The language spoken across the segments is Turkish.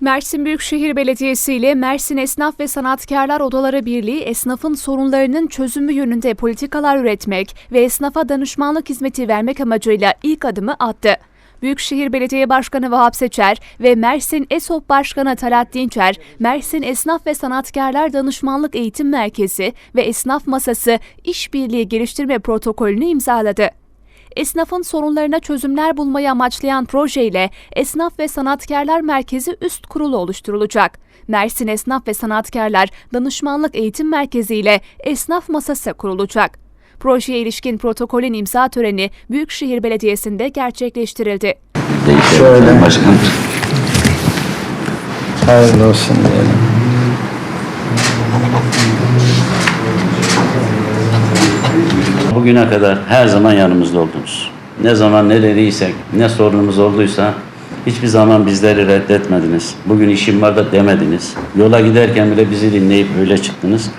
Mersin Büyükşehir Belediyesi ile Mersin Esnaf ve Sanatkarlar Odaları Birliği esnafın sorunlarının çözümü yönünde politikalar üretmek ve esnafa danışmanlık hizmeti vermek amacıyla ilk adımı attı. Büyükşehir Belediye Başkanı Vahap Seçer ve Mersin ESOP Başkanı Talat Dinçer, Mersin Esnaf ve Sanatkarlar Danışmanlık Eğitim Merkezi ve Esnaf Masası İşbirliği Geliştirme Protokolünü imzaladı. Esnafın sorunlarına çözümler bulmayı amaçlayan projeyle Esnaf ve Sanatkarlar Merkezi Üst Kurulu oluşturulacak. Mersin Esnaf ve Sanatkarlar Danışmanlık Eğitim Merkezi ile Esnaf Masası kurulacak. Projeye ilişkin protokolün imza töreni Büyükşehir Belediyesi'nde gerçekleştirildi. Şöyle. Başkanım. Hayırlı olsun diyelim. Bugüne kadar her zaman yanımızda oldunuz. Ne zaman ne dediysek, ne sorunumuz olduysa hiçbir zaman bizleri reddetmediniz. Bugün işim var da demediniz. Yola giderken bile bizi dinleyip öyle çıktınız.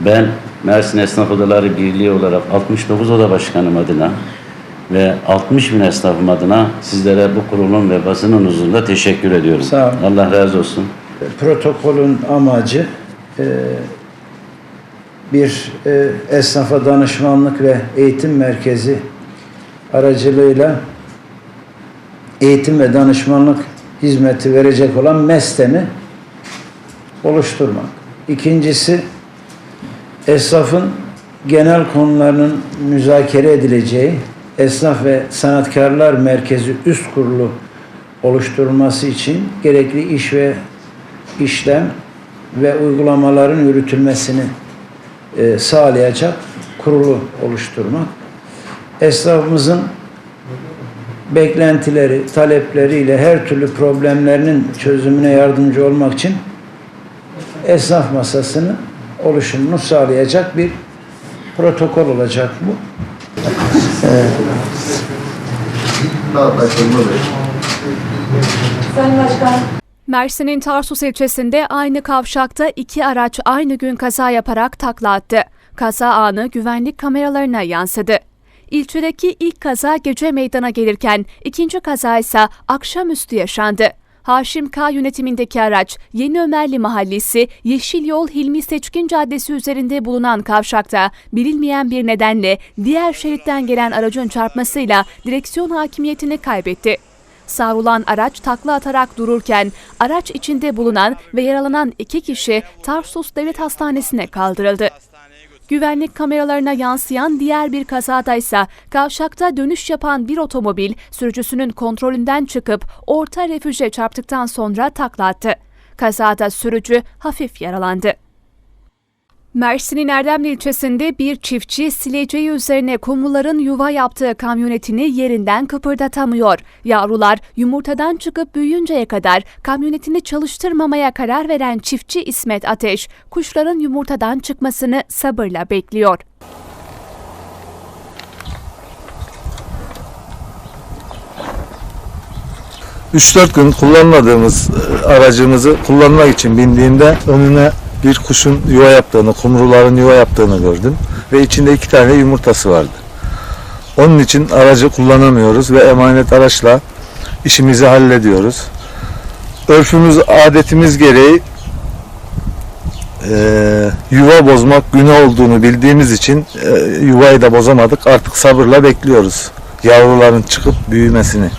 Ben Mersin Esnaf Odaları Birliği olarak 69 oda başkanım adına ve 60 bin esnafım adına sizlere bu kurulun ve basının huzurunda teşekkür ediyorum. Sağ olun. Allah razı olsun. Protokolün amacı e, bir e, esnafa danışmanlık ve eğitim merkezi aracılığıyla eğitim ve danışmanlık hizmeti verecek olan MESTEM'i oluşturmak. İkincisi esnafın genel konularının müzakere edileceği Esnaf ve Sanatkarlar Merkezi Üst Kurulu oluşturulması için gerekli iş ve işlem ve uygulamaların yürütülmesini e, sağlayacak kurulu oluşturmak. Esnafımızın beklentileri, talepleriyle her türlü problemlerinin çözümüne yardımcı olmak için esnaf masasını oluşumunu sağlayacak bir protokol olacak bu. Sayın Başkan. Mersin'in Tarsus ilçesinde aynı kavşakta iki araç aynı gün kaza yaparak takla attı. Kaza anı güvenlik kameralarına yansıdı. İlçedeki ilk kaza gece meydana gelirken ikinci kaza ise akşamüstü yaşandı. Haşim K yönetimindeki araç Yeni Ömerli Mahallesi Yeşil Yol Hilmi Seçkin Caddesi üzerinde bulunan kavşakta bilinmeyen bir nedenle diğer şeritten gelen aracın çarpmasıyla direksiyon hakimiyetini kaybetti. Savrulan araç takla atarak dururken araç içinde bulunan ve yaralanan iki kişi Tarsus Devlet Hastanesi'ne kaldırıldı. Güvenlik kameralarına yansıyan diğer bir kazada ise kavşakta dönüş yapan bir otomobil sürücüsünün kontrolünden çıkıp orta refüje çarptıktan sonra takla attı. Kazada sürücü hafif yaralandı. Mersin'in Erdemli ilçesinde bir çiftçi sileceği üzerine kumruların yuva yaptığı kamyonetini yerinden kıpırdatamıyor. Yavrular yumurtadan çıkıp büyüyünceye kadar kamyonetini çalıştırmamaya karar veren çiftçi İsmet Ateş, kuşların yumurtadan çıkmasını sabırla bekliyor. Üç dört gün kullanmadığımız e, aracımızı kullanmak için bindiğimde önüne bir kuşun yuva yaptığını, kumruların yuva yaptığını gördüm. Ve içinde iki tane yumurtası vardı. Onun için aracı kullanamıyoruz ve emanet araçla işimizi hallediyoruz. Örfümüz, adetimiz gereği e, yuva bozmak günah olduğunu bildiğimiz için e, yuvayı da bozamadık. Artık sabırla bekliyoruz yavruların çıkıp büyümesini.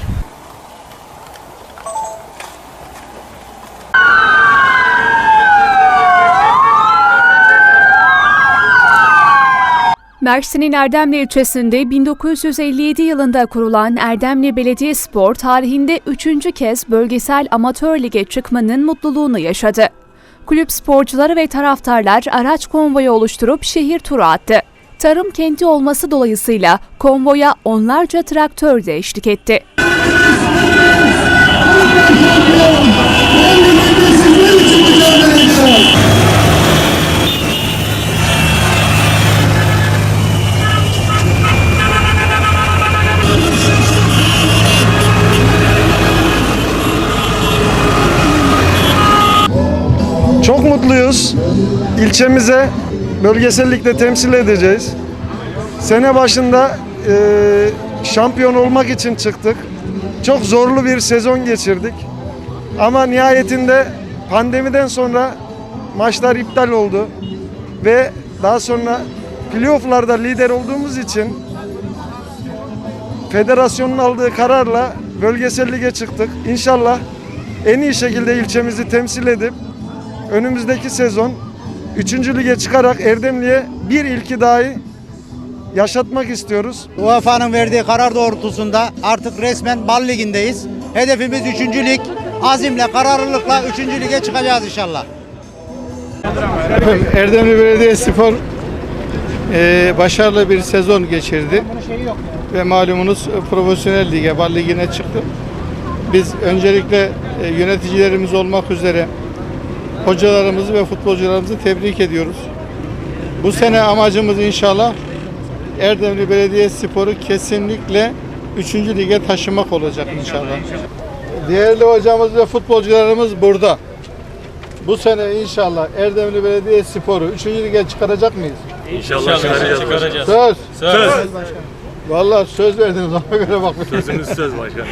Mersin'in Erdemli ilçesinde 1957 yılında kurulan Erdemli Belediyespor tarihinde üçüncü kez bölgesel amatör lige çıkmanın mutluluğunu yaşadı. Kulüp sporcuları ve taraftarlar araç konvoyu oluşturup şehir turu attı. Tarım kenti olması dolayısıyla konvoya onlarca traktör de eşlik etti. Mutluyuz. İlçemize bölgesellikte temsil edeceğiz. Sene başında e, şampiyon olmak için çıktık. Çok zorlu bir sezon geçirdik. Ama nihayetinde pandemiden sonra maçlar iptal oldu. Ve daha sonra playofflarda lider olduğumuz için federasyonun aldığı kararla bölgesel lige çıktık. İnşallah en iyi şekilde ilçemizi temsil edip önümüzdeki sezon 3. lige çıkarak Erdemli'ye bir ilki dahi yaşatmak istiyoruz. UEFA'nın verdiği karar doğrultusunda artık resmen Bal Ligi'ndeyiz. Hedefimiz 3. lig. Azimle, kararlılıkla 3. lige çıkacağız inşallah. Erdemli Belediyespor e, başarılı bir sezon geçirdi. Ve malumunuz profesyonel lige, bal ligine çıktı. Biz öncelikle e, yöneticilerimiz olmak üzere hocalarımızı ve futbolcularımızı tebrik ediyoruz. Bu sene amacımız inşallah Erdemli Belediyespor'u kesinlikle 3. lige taşımak olacak inşallah. Değerli hocamız ve futbolcularımız burada. Bu sene inşallah Erdemli Belediyespor'u 3. lige çıkaracak mıyız? İnşallah çıkaracağız. Söz. Söz. Vallahi söz verdiniz ona göre bak. Sözümüz söz başkanım.